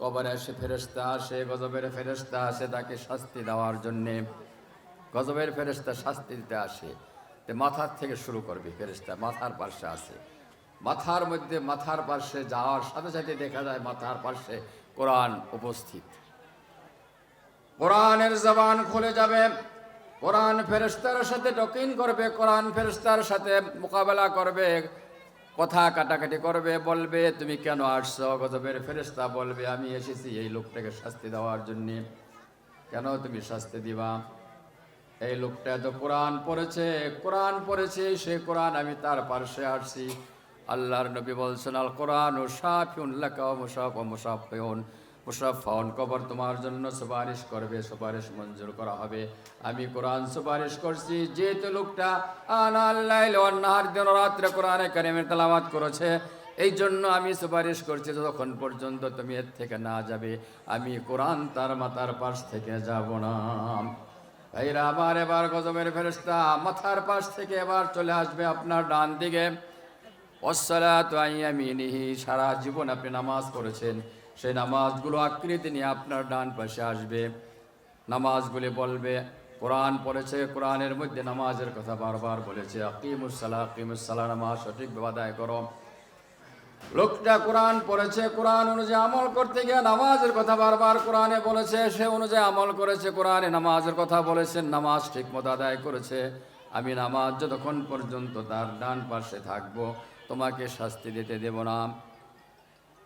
কবরে এসে ফেরেস্তা আসে গজবের ফেরেস্তা আসে তাকে শাস্তি দেওয়ার জন্যে গজবের ফেরেস্তা শাস্তি দিতে আসে। তে মাথার থেকে শুরু করবে ফেরেস্তা মাথার পার্শ্বে আসে মাথার মধ্যে, মাথার পার্শ্বে যাওয়ার সাথে সাথে দেখা যায় মাথার পার্শ্বে কোরআন উপস্থিত। কোরআনের জবান খুলে যাবে, কোরআন ফেরেস্তার সাথে ডকিন করবে, কোরআন ফেরেস্তার সাথে মোকাবেলা করবে কথা কাটাকাটি করবে, বলবে, তুমি কেন আসছো? গজবের ফেরেস্তা বলবে, আমি এসেছি এই লোকটাকে শাস্তি দেওয়ার জন্যে। কেন তুমি শাস্তি দিবা? এই লোকটা তো কোরআন পড়েছে কোরআন পড়েছে, সে কোরআন আমি তার পার্শ্বে আসছি। আল্লাহর নবী বলছেন, আল কোরআন ও সাফিউন লাকা মুসাফ ও মুসাফিউন মুসাফাউন কবর তোমার জন্য সুপারিশ করবে, সুপারিশ মঞ্জুর করা হবে। আমি কোরআন সুপারিশ করছি, যেহেতু লোকটা আনা আল্লাহ নাহার দিন রাত্রে কোরআনে কারিমের তেলাওয়াত করেছে, এই জন্য আমি সুপারিশ করছি যতক্ষণ পর্যন্ত তুমি এর থেকে না যাবে। আমি কোরআন তার মাথার পাশ থেকে যাব না। ভাইরা আবার এবার গজমের ফেরস্তা মাথার পাশ থেকে এবার চলে আসবে আপনার ডান দিকে। অসলাত আইয়ামিনিহি সারা জীবন আপনি নামাজ পড়েছেন। সেই নামাজগুলো আকৃতি নিয়ে আপনার ডান পাশে আসবে। নামাজগুলি বলবে, কোরআন পড়েছে, কোরআনের মধ্যে নামাজের কথা বারবার বলেছে। আকিমুসাল্লাহ আকিমুসাল্লাহ নামাজ সঠিকভাবে আদায় করো। লোকটা কোরআন পড়েছে, কোরআন অনুযায়ী আমল করতে গিয়ে নামাজের কথা বারবার কোরআনে বলেছে, সে অনুযায়ী আমল করেছে, কোরআনে নামাজের কথা বলেছেন নামাজ ঠিক মতো আদায় করেছে। আমি নামাজ যতক্ষণ পর্যন্ত তার ডান পাশে থাকব, তোমাকে শাস্তি দিতে দেব না।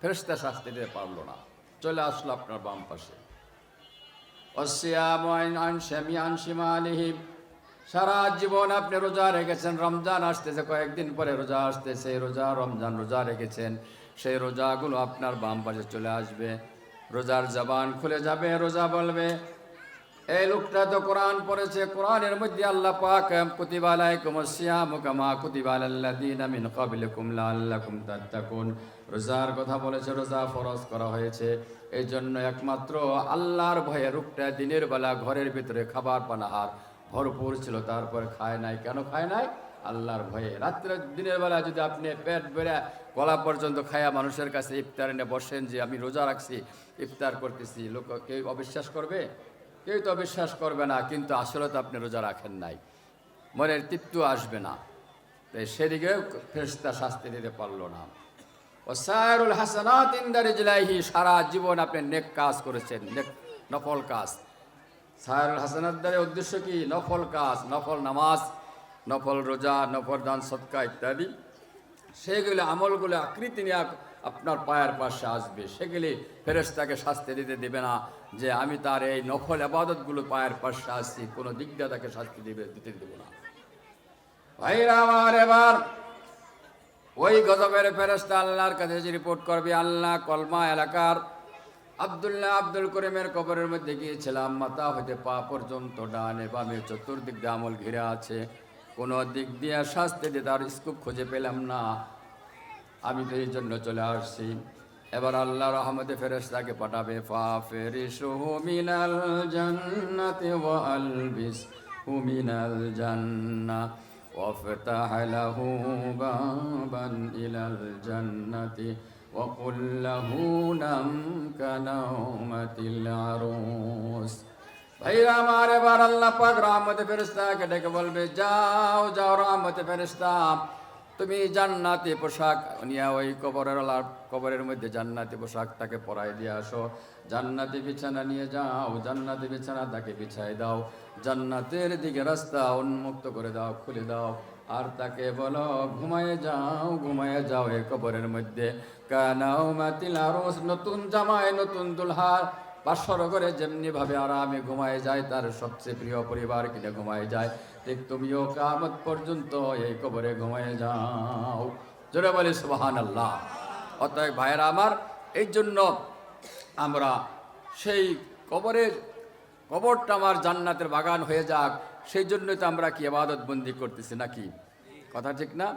ফেরেস্তা শাস্তি দিতে পারল না। চলে আসলো আপনার বাম পাশে। সারা জীবন আপনি রোজা রেখেছেন, রমজান আসতেছে, কয়েকদিন পরে রোজা আসতেছে, রোজা, রমজান রোজা রেখেছেন, সেই রোজাগুলো আপনার বাম পাশে চলে আসবে। রোজার জবান খুলে যাবে, রোজা বলবে এই লোকটা তো কোরআন পড়েছে, কোরআনের মধ্যে আল্লাহ পাক, কুতিবা আলাইকুম সিয়াম কামা কুতিবা আলাল্লাযিনা মিন ক্বাবলিকুম লাআল্লাকুম তাত্তাকুন। রোজার কথা বলেছে, রোজা ফরজ করা হয়েছে। এই জন্য একমাত্র আল্লাহর ভয়ে রূপটা দিনের বেলা ঘরের ভিতরে খাবার পানাহার ভরপুর ছিল, তারপরে খায় নাই। কেন খায় নাই? আল্লাহর ভয়ে। রাত্রে দিনের বেলা যদি আপনি পেট বেড়ে গলা পর্যন্ত খায়া মানুষের কাছে ইফতার এনে বসেন যে, আমি রোজা রাখছি, ইফতার করতেছি। লোক কেউ অবিশ্বাস করবে? কেউ তো বিশ্বাস করবে না, কিন্তু আসলে তো আপনি রোজা রাখেন নাই। মনের তৃপ্ত আসবে না। তাই সেদিকে ফেরস্তা শাস্তি দিতে পারল না। ও সায়রুল হাসানাত ইন্দারিজলাহি সারা জীবন আপনি নেক কাজ করেছেন, নেক নফল কাজ। সায়রুল হাসানাত দ্বারা উদ্দেশ্য কি? নফল কাজ, নফল নামাজ, নফল রোজা, নফল দান, সৎকা ইত্যাদি। সেগুলো আমলগুলো আকৃতি নিয়ে আপনার পায়ের পাশে আসবে। সেগুলি ফেরেস্তাকে শাস্তি দিতে দেবে না যে আমি তার এই নফল আবাদতগুলো পায়ের পাশে আসছি, কোনো দিক দিয়ে তাকে শাস্তি দিবে, দিতে দেবো না। ভাইরা আমার এবার ওই গজবের ফেরেস্তা আল্লাহর কাছে যে রিপোর্ট করবে, আল্লাহ কলমা এলাকার আবদুল্লাহ আব্দুল করিমের কবরের মধ্যে গিয়েছিলাম, মাথা হইতে পা পর্যন্ত ডানে বামে চতুর্দিক দিয়ে আমল ঘিরে আছে। কোনো দিক দিয়ে শাস্তি দিয়ে তার স্কুপ খুঁজে পেলাম না। আমি তো এই জন্য চলে আসছি এবার আল্লাহ রহমতে ফেরেস্তাকে পাঠাবে ফা ফেরিসুহু মিনাল জান্নাতি ওয়া আলবিস মিনাল জান্নাহ وافتح له بابا إلى الجنة وقل له نم كنومة العروس ভাইরা আমার এবার আল্লাহ পাক রহমতে ফেরেস্তাকে ডেকে বলবে যাও যাও রহমতে ফেরেস্তা তুমি জান্নাতি পোশাক নিয়ে ওই কবরের কবরের মধ্যে জান্নাতি পোশাক তাকে পরাই দিয়ে আসো। জান্নাতি বিছানা নিয়ে যাও, জান্নাতি বিছানা তাকে বিছাই দাও। জান্নাতের দিকে রাস্তা উন্মুক্ত করে দাও, খুলে দাও। আর তাকে বলো, ঘুমায় যাও, ঘুমায়ে যাও এই কবরের মধ্যে। কানাও মাতিল আরও নতুন জামায়, নতুন দুলহার। বাসর করে যেমনি ভাবে আরামে ঘুমায় যায়, তার সবচেয়ে প্রিয় পরিবার কিনে ঘুমায় যায়। ঠিক তুমিও কামত পর্যন্ত এই কবরে ঘুমায় যাও। জোরে বলি সুবাহান আল্লাহ অতএব ভাইয়েরা আমার, এই জন্য আমরা সেই কবরের কবরটা আমার জান্নাতের বাগান হয়ে যাক, সেই জন্যই তো আমরা কি আবাদত বন্দি করতেছি নাকি? কথা ঠিক না?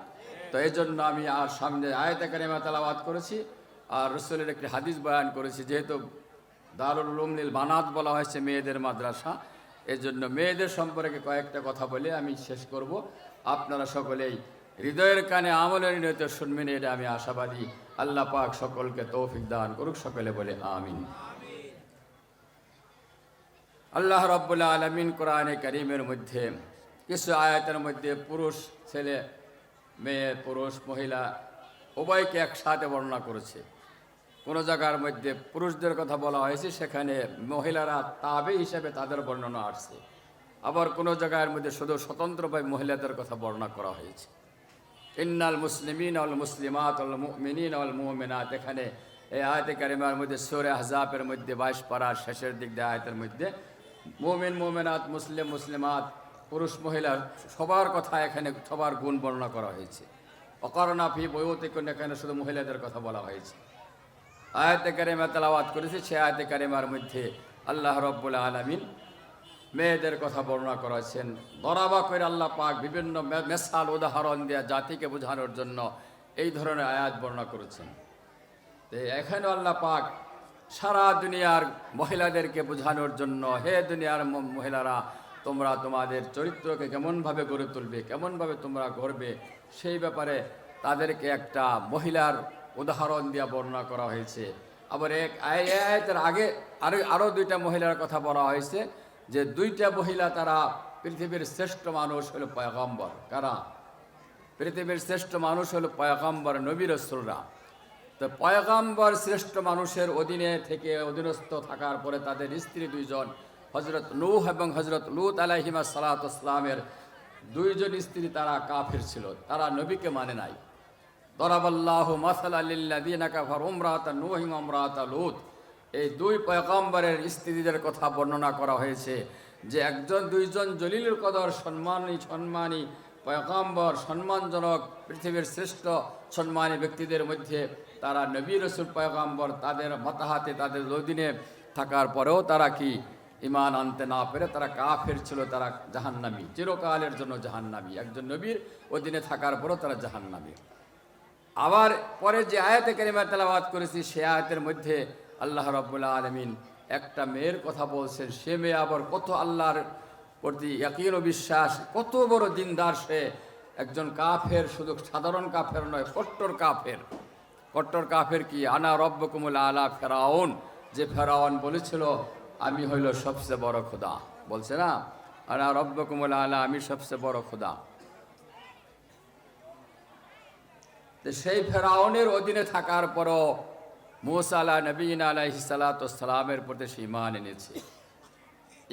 তো এই জন্য আমি আর সামনে আয়তা কারিমা তালাবাদ করেছি, আর রসুলের একটি হাদিস বয়ান করেছি, যেহেতু দারুল উলুমনিল বানাত বলা হয়েছে মেয়েদের মাদ্রাসা এই জন্য মেয়েদের সম্পর্কে কয়েকটা কথা বলে আমি শেষ করব। আপনারা সকলেই হৃদয়ের কানে আমলের নিয়ত শুনবেন, এটা আমি আশাবাদী। আল্লাহ পাক সকলকে তৌফিক দান করুক, সকলে বলে আমিন। আল্লাহ রব্বুল্লাহ আলমিন কোরআনে করিমের মধ্যে কিছু আয়াতের মধ্যে পুরুষ, ছেলে, মেয়ে, পুরুষ, মহিলা উভয়কে একসাথে বর্ণনা করেছে। কোনো জায়গার মধ্যে পুরুষদের কথা বলা হয়েছে, সেখানে মহিলারা তাবে হিসেবে তাদের বর্ণনা আসছে। আবার কোনো জায়গার মধ্যে শুধু স্বতন্ত্রভাবে মহিলাদের কথা বর্ণনা করা হয়েছে। ইন্নাল মুসলিমিন অল মুসলিমাত অল মুমিনিন অল মুমিনাত, এখানে এই আয়তে কারিমার মধ্যে, সোরে হাজাবের মধ্যে, বাইশ পাড়ার শেষের দিক দিয়ে আয়তের মধ্যে, মুমিন, মুমিনাত, মুসলিম, মুসলিমাত, পুরুষ মহিলার সবার কথা এখানে সবার গুণ বর্ণনা করা হয়েছে। অকরণা ফি বৈতিকুন এখানে শুধু মহিলাদের কথা বলা হয়েছে। আয়াতে কারিমা তেলাওয়াত করেছে সে আয়াতে কারিমার মধ্যে আল্লাহ রব্বুল আলমিন মেয়েদের কথা বর্ণনা করেছেন। দরাবা করে আল্লাহ পাক বিভিন্ন মেসাল উদাহরণ দেওয়া জাতিকে বোঝানোর জন্য এই ধরনের আয়াত বর্ণনা করেছেন। তো এখানে আল্লাহ পাক সারা দুনিয়ার মহিলাদেরকে বোঝানোর জন্য, হে দুনিয়ার মহিলারা, তোমরা তোমাদের চরিত্রকে কেমনভাবে গড়ে তুলবে, কেমনভাবে তোমরা গড়বে, সেই ব্যাপারে তাদেরকে একটা মহিলার উদাহরণ দিয়ে বর্ণনা করা হয়েছে। আবার এক আয়- আয়াতের আগে আরও আরও দুইটা মহিলার কথা বলা হয়েছে যে দুইটা মহিলা তারা পৃথিবীর শ্রেষ্ঠ মানুষ হলো পয়গম্বর। কারা? পৃথিবীর শ্রেষ্ঠ মানুষ হলো পয়গম্বর নবী রসুলরা। তো পয়গাম্বর শ্রেষ্ঠ মানুষের অধীনে থেকে অধীনস্থ থাকার পরে তাদের স্ত্রী দুইজন হজরত নূহ এবং হজরত লুত আলাহিমা সালাত ইসলামের দুইজন স্ত্রী তারা কাফির ছিল। তারা নবীকে মানে নাই। দরাবাল্লাহ মাসাল আলিল্লাদিনা কাফার উমরাত নুহিম উমরাত লুত এই দুই পয়গম্বরের স্ত্রীদের কথা বর্ণনা করা হয়েছে যে একজন, দুইজন জলিলুল কদর সম্মানী সম্মানী পয়গম্বর, সম্মানজনক পৃথিবীর শ্রেষ্ঠ সম্মানী ব্যক্তিদের মধ্যে তারা নবী রসুল পয়গম্বর তাদের মতাহাতে তাদের অধীনে থাকার পরেও তারা কি ইমান আনতে না পেরে তারা কাফের ছিল, তারা জাহান্নামী, চিরকালের জন্য জাহান্নামী। একজন নবীর অধীনে থাকার পরেও তারা জাহান্নামী। আবার পরে যে আয়াতে কারিমা তেলাওয়াত করেছি, সে আয়াতের মধ্যে আল্লাহ রব্বুল্লাহ আলমিন একটা মেয়ের কথা বলছেন, সে মেয়ে আবার কত আল্লাহর প্রতি একই বিশ্বাস, কত বড় দিনদার সে। একজন কাফের শুধু সাধারণ কাফের নয়, কট্টর কাফের। কট্টর কাফের কি? আনা রব্বকুমুল আলা ফেরাউন। যে ফেরাউন বলেছিল, আমি হইল সবচেয়ে বড় খোদা। বলছে না? আনা রব্বকুমুল আলা, আমি সবচেয়ে বড় খোদা। তো সেই ফেরাউনের অধীনে থাকার পরও মুসা আলা নবীন আলাইহি সালামের প্রতি সে ইমান এনেছে।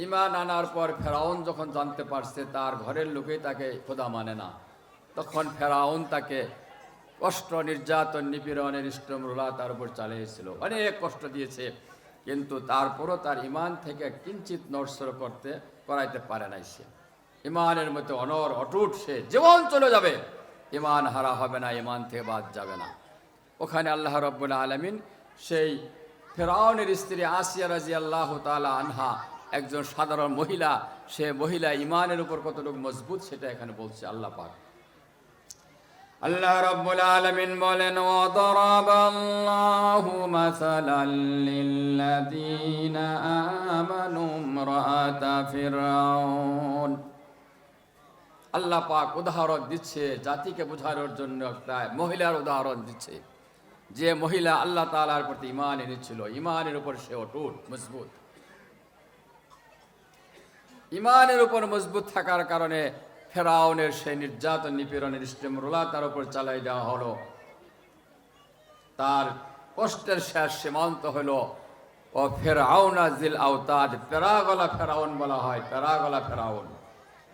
ইমান আনার পর ফেরাউন যখন জানতে পারছে তার ঘরের লোকেই তাকে খোদা মানে না, তখন ফেরাউন তাকে কষ্ট, নির্যাতন, নিপীড়নের ইষ্টমরুলা তার উপর চালিয়েছিল। অনেক কষ্ট দিয়েছে, কিন্তু তারপরও তার ইমান থেকে কিঞ্চিত নড়সড় করতে, করাইতে পারে নাই সে। ইমানের মধ্যে অনর অটুট সে জীবন চলে যাবে। ইমান হারা হবে না, ইমান থেকে বাদ যাবে না। ওখানে আল্লাহ রব্বুল আলমিন সেই ফেরাউনের স্ত্রী আসিয়া রাজি আল্লাহ তালা আনহা, একজন সাধারণ মহিলা, সে মহিলা ইমানের উপর কতটুকু মজবুত সেটা এখানে বলছে আল্লাহ পাক। আল্লাহ রব্বুল বলেন, ওয়াদারাবাল্লাহু আল্লাহ পাক উদাহরণ দিচ্ছে জাতিকে বোঝানোর জন্য একটা মহিলার উদাহরণ দিচ্ছে। যে মহিলা আল্লাহ তালার প্রতি ইমান এনেছিল ইমানের উপর সে অটুট, মজবুত। ইমানের উপর মজবুত থাকার কারণে ফেরাউনের সেই নির্যাতন নিপীড়নের ইস্টেমরোলা তার উপর চালাই দেওয়া হলো। তার কষ্টের শেষ সীমান্ত হলো, ও ফেরাউনা জিল আওতাদ, পেরাগলা ফেরাউন বলা হয়, পেরাগলা ফেরাউন।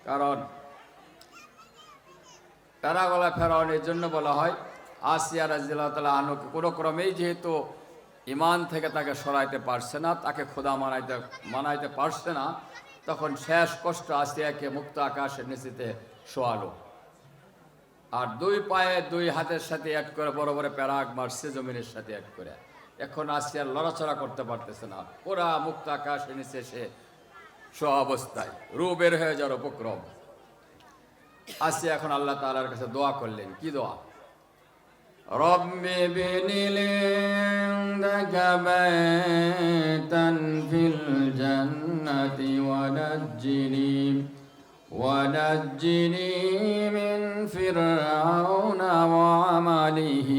কারণ প্যারাগলা ফেরাউন এর জন্য বলা হয়, আসিয়া রাজিল্লাহ তালা আনুকে কোনো ক্রমেই যেহেতু ইমান থেকে তাকে সরাইতে পারছে না, তাকে খোদা মানাইতে মানাইতে পারছে না, তখন শেষ কষ্ট আসিয়াকে মুক্ত আকাশের নিচিতে শোয়ালো। আর দুই পায়ে দুই হাতের সাথে এক করে বড় বড় প্যারাগ মারছে জমিনের সাথে এক করে। এখন আসিয়ার লড়াচড়া করতে পারতেছে না। পুরা মুক্ত আকাশের নিচে সে শোয়া অবস্থায় রু বের হয়ে যাওয়ার উপক্রম। আসি এখন আল্লাহ তাআলার কাছে দোয়া করলেন কি দোয়া رب ابن لي عندك بيتا في الجنة ونجني ونجني من فرعون وعمله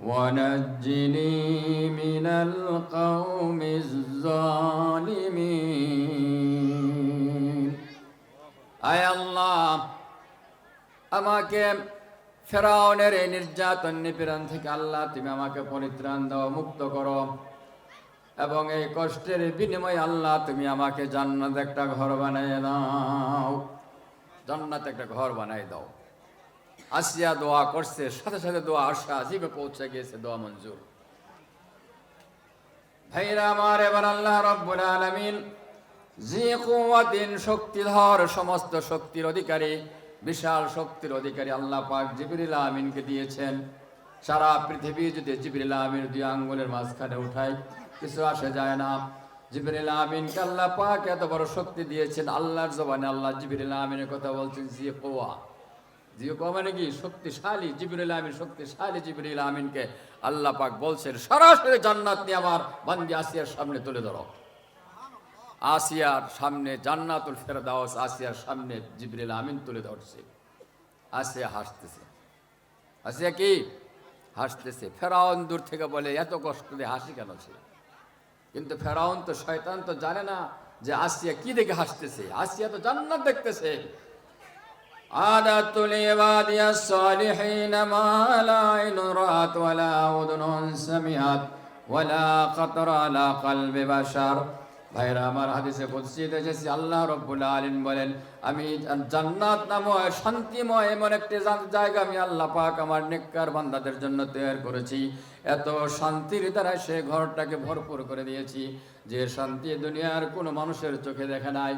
ونجني من القوم الظالمين আয় আল্লাহ আমাকে ফেরাউনের এই নির্যাতন নিপীড়ন থেকে আল্লাহ তুমি আমাকে পরিত্রাণ দাও, মুক্ত করো। এবং এই কষ্টের বিনিময়ে আল্লাহ তুমি আমাকে জান্নাত একটা ঘর বানিয়ে দাও। জান্নাত একটা ঘর বানাই দাও। আসিয়া দোয়া করছে, সাথে সাথে দোয়া আসা জীবে পৌঁছে গিয়েছে দোয়া মঞ্জুর। ভাইরা আমার, এবার আল্লাহ রব্বুল আলামিন জি কুয়াতিন শক্তিধর সমস্ত শক্তির অধিকারী বিশাল শক্তির অধিকারী আল্লাহ পাক জিবরিল আমিনকে দিয়েছেন। সারা পৃথিবী যদি জিবরিল আমিন দুই আঙ্গুলের মাঝখানে উঠায়, কিছু আসে যায় না। জিবরিল আমিনকে আল্লাহ পাক এত বড় শক্তি দিয়েছেন, আল্লাহর জবানে আল্লাহ জিবরিল আমিনের কথা বলছেন জি কোয়া জিও কোয়া মানে কি? শক্তিশালী জিবরিল আমিন, শক্তিশালী জিবরিল আমিনকে আল্লাহ পাক বলছেন, সরাসরি জান্নাত নিয়ে আমার বান্দি আসিয়ার সামনে তুলে ধরো। আসিয়ার সামনে জান্নাতুল ফেরদাউস আসিয়ার সামনে জিবরিল আমিন তুলে ধরছে আসিয়া হাসতেছে আসিয়া কি হাসতেছে ফেরাউন দূর থেকে বলে এত কষ্ট দিয়ে হাসি কেন ছিল কিন্তু ফেরাউন তো শয়তান তো জানে না যে আসিয়া কি দেখে হাসতেছে আসিয়া তো জান্নাত দেখতেছে عادت لعبادي الصالحين ما لا عين رأت ولا أذن سمعت ولا خطر على قلب بشر ভাইরা আমার হাদিসে কুদসিতে এসেছি, আল্লাহ রব্বুল আলিন বলেন, আমি জান্নাত নাময় শান্তিময় এমন একটি জায়গা আমি আল্লাহ পাক আমার নেককার বান্দাদের জন্য তৈরি করেছি। এত শান্তির দ্বারা সে ঘরটাকে ভরপুর করে দিয়েছি, যে শান্তি দুনিয়ার কোনো মানুষের চোখে দেখে নাই,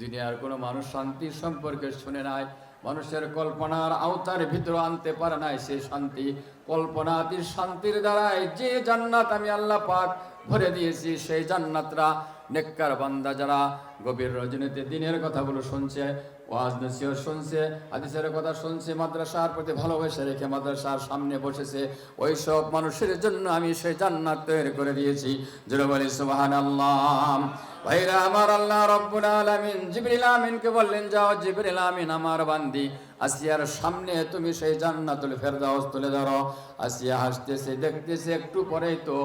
দুনিয়ার কোনো মানুষ শান্তির সম্পর্কে শুনে নাই, মানুষের কল্পনার আওতার ভিতরে আনতে পারে নাই সেই শান্তি। কল্পনাতির শান্তির দ্বারাই যে জান্নাত আমি আল্লাহ পাক ভরে দিয়েছি, সেই জান্নাতরা নেককার বান্দা যারা গভীর রজনীতে, দিনের কথাগুলো শুনছে, ওয়াজ নসিহত শুনছে, হাদিসের কথা শুনছে, মাদ্রাসার প্রতি ভালোবাসা রেখে মাদ্রাসার সামনে বসেছে ওই সব মানুষের জন্য আমি সেই জান্নাত তৈরি করে দিয়েছি। জোরে বলি সুবাহান আল্লাহ ভাইরা আমার আল্লাহ রব্বুল আলামিন জিবরিল আমিনকে বললেন, যাও জিবরিল আমিন, আমার বান্দি, আসিয়ার সামনে তুমি সেই জান্নাতুল ফেরদাউস তুলে ধরো। আসিয়া হাসতেছে, দেখতেছে, একটু পরেই তো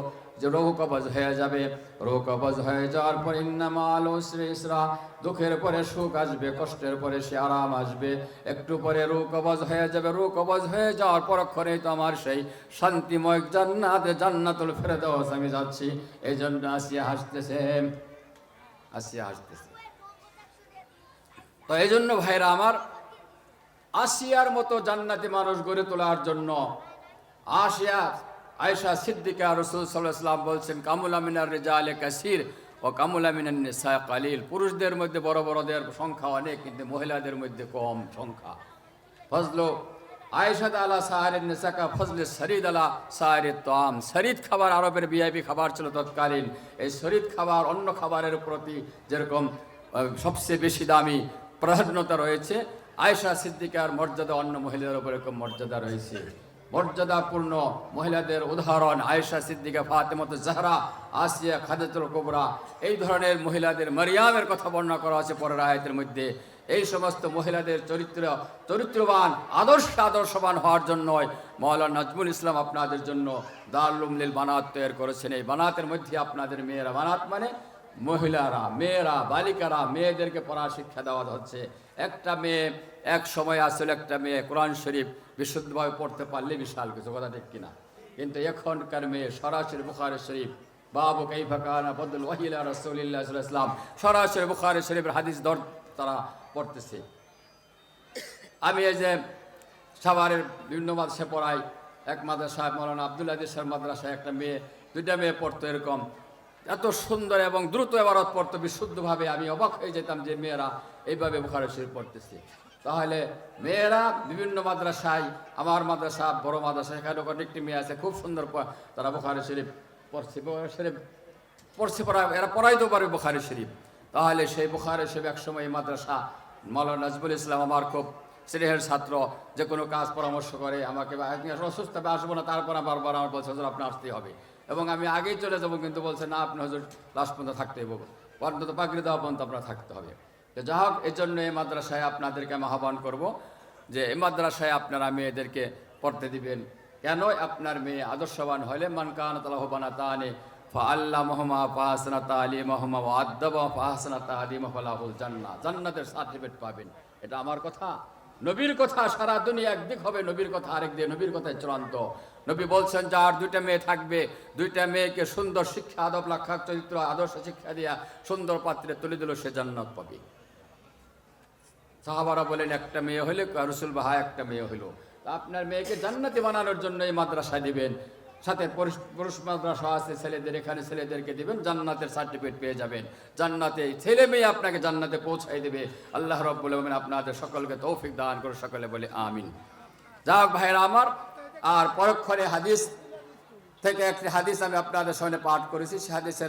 যে রোহ কবজ হয়ে যাবে, রোগ কবজ হয়ে যাওয়ার পর ইন্নামা আলো ইসরা, দুঃখের পরে সুখ আসবে, কষ্টের পরে সে আরাম আসবে। একটু পরে রোগ কবজ হয়ে যাবে, রোগ কবজ হয়ে যাওয়ার পরক্ষণেই তো আমার সেই শান্তিময় জান্নাত, জান্নাতুল ফেরদাউস আমি যাচ্ছি। এই জন্য আসিয়া হাসতেছে আসিয়া হাসতেছে। তো এই জন্য ভাইরা আমার, আসিয়ার মতো জান্নাতি মানুষ গড়ে তোলার জন্য, আসিয়া আয়সা সিদ্দিকা রসুল সাল্লাম বলছেন, কামুল আমিনার রেজা আলে কাসির ও কামুল আমিনার নিসা কালিল। পুরুষদের মধ্যে বড় বড়দের সংখ্যা অনেক, কিন্তু মহিলাদের মধ্যে কম সংখ্যা। ফজলো আয়েশাদ আলা সাহারের নেশাকা ফজলে শরীদ আলা সাহারের তাম। শরীদ খাবার আরবের ভিআইপি খাবার ছিল তৎকালীন। এই শরীদ খাবার অন্য খাবারের প্রতি যেরকম সবচেয়ে বেশি দামি প্রাধান্যতা রয়েছে, আয়েশা সিদ্দিকার মর্যাদা অন্য মহিলাদের উপর এরকম মর্যাদা রয়েছে। মর্যাদাপূর্ণ মহিলাদের উদাহরণ, Ayesha Siddiqa ফাতেমত Zahra, Asiya খাদেতুল cobra, এই ধরনের মহিলাদের মারিয়ামের কথা বর্ণনা করা আছে পরের আয়াতের মধ্যে। এই সমস্ত মহিলাদের চরিত্র, চরিত্রবান, আদর্শ, আদর্শবান হওয়ার জন্যই মৌলানা নাজমুল ইসলাম আপনাদের জন্য দারুল বানাত তৈরি করেছেন। এই বানাতের মধ্যে আপনাদের মেয়েরা বানাত মানে মহিলারা, মেয়েরা, বালিকারা মেয়েদেরকে পড়া শিক্ষা দেওয়া হচ্ছে। একটা মেয়ে, এক সময় আসলে একটা মেয়ে কোরআন শরীফ বিশুদ্ধভাবে পড়তে পারলে বিশাল কিছু, কথা ঠিক কিনা? কিন্তু এখনকার মেয়ে সরাসরি বুখারে শরীফ, বাবু কাইফা কানা বদুল ওয়াহিলা রসুলিল্লাহ ইসলাম সরাসরি বুখারে শরীফের হাদিস দর তারা পড়তেছে। আমি এই যে সাভারের বিভিন্ন মাদ্রাসা পড়াই, এক মাদ্রাসা মৌলানা আব্দুল আদিসের মাদ্রাসায় একটা মেয়ে, দুইটা মেয়ে পড়তো এরকম। এত সুন্দর এবং দ্রুত এবারত পড়তো বিশুদ্ধভাবে আমি অবাক হয়ে যেতাম যে মেয়েরা এইভাবে বুখারি শরীফ পড়তেছে। তাহলে মেয়েরা বিভিন্ন মাদ্রাসায়, আমার মাদ্রাসা, বড় মাদ্রাসা ওখানে একটি মেয়ে আছে, খুব সুন্দর তারা বুখারি শরীফ পড়ছে, বুখারি শরীফ পড়ছে, পড়া, এরা পড়াইতেও পারবে বুখারি শরীফ। তাহলে সেই বুখারি শরীফ একসময় মাদ্রাসা মৌলানা নাজবুল ইসলাম আমার খুব স্নেহের ছাত্র, যে কোনো কাজ পরামর্শ করে আমাকে অসুস্থ আসব না, তারপর আবার আমার বলছে, হজুর আপনি আসতেই হবে। এবং আমি আগেই চলে যাব, কিন্তু বলছে, না, আপনি হজুর লাস্ট পর্যন্ত থাকতে হবে অন্তত পাগড়ি দেওয়া পর্যন্ত আপনার থাকতে হবে। তো যা হোক, এই জন্য এই মাদ্রাসায় আপনাদেরকে আমি আহ্বান করব যে, এই মাদ্রাসায় আপনারা মেয়েদেরকে পড়তে দিবেন। কেন? আপনার মেয়ে আদর্শবান হলে মান কান তালাহবানা তানে আল্লাহ মহমা ফাহাসনা তালি মহমা আদব ফাহাসনা তালি মহলাহুল জান্না জান্নাতের সার্টিফিকেট পাবেন। এটা আমার কথা। নবীর কথা সারা দুনিয়া একদিক হবে, নবীর কথা আরেক দিয়ে, নবীর কথায় চূড়ান্ত। নবী বলছেন, যার দুইটা মেয়ে থাকবে, দুইটা মেয়েকে সুন্দর শিক্ষা, আদব লাক্ষা চরিত্র, আদর্শ শিক্ষা দিয়া সুন্দর পাত্রে তুলে দিল, সে জান্নাত পাবে। সাহাবারা বলেন, একটা মেয়ে হইলে রসুল বাহা একটা মেয়ে হইল। আপনার মেয়েকে জান্নাতি বানানোর জন্য এই মাদ্রাসায় দিবেন। সাথে পুরুষ- মাদ্রাসা আছে, ছেলেদের এখানে ছেলেদেরকে দিবেন, জান্নাতের সার্টিফিকেট পেয়ে যাবেন। জান্নাতে ছেলে মেয়ে আপনাকে জান্নাতে পৌঁছাই দেবে। আল্লাহ রব্বুল আলমিন আপনাদের সকলকে তৌফিক দান করে সকলে বলে আমিন। যাক ভাইরা আমার, আর পরক্ষণে হাদিস থেকে একটি হাদিস আমি আপনাদের সামনে পাঠ করেছি, সে হাদিসের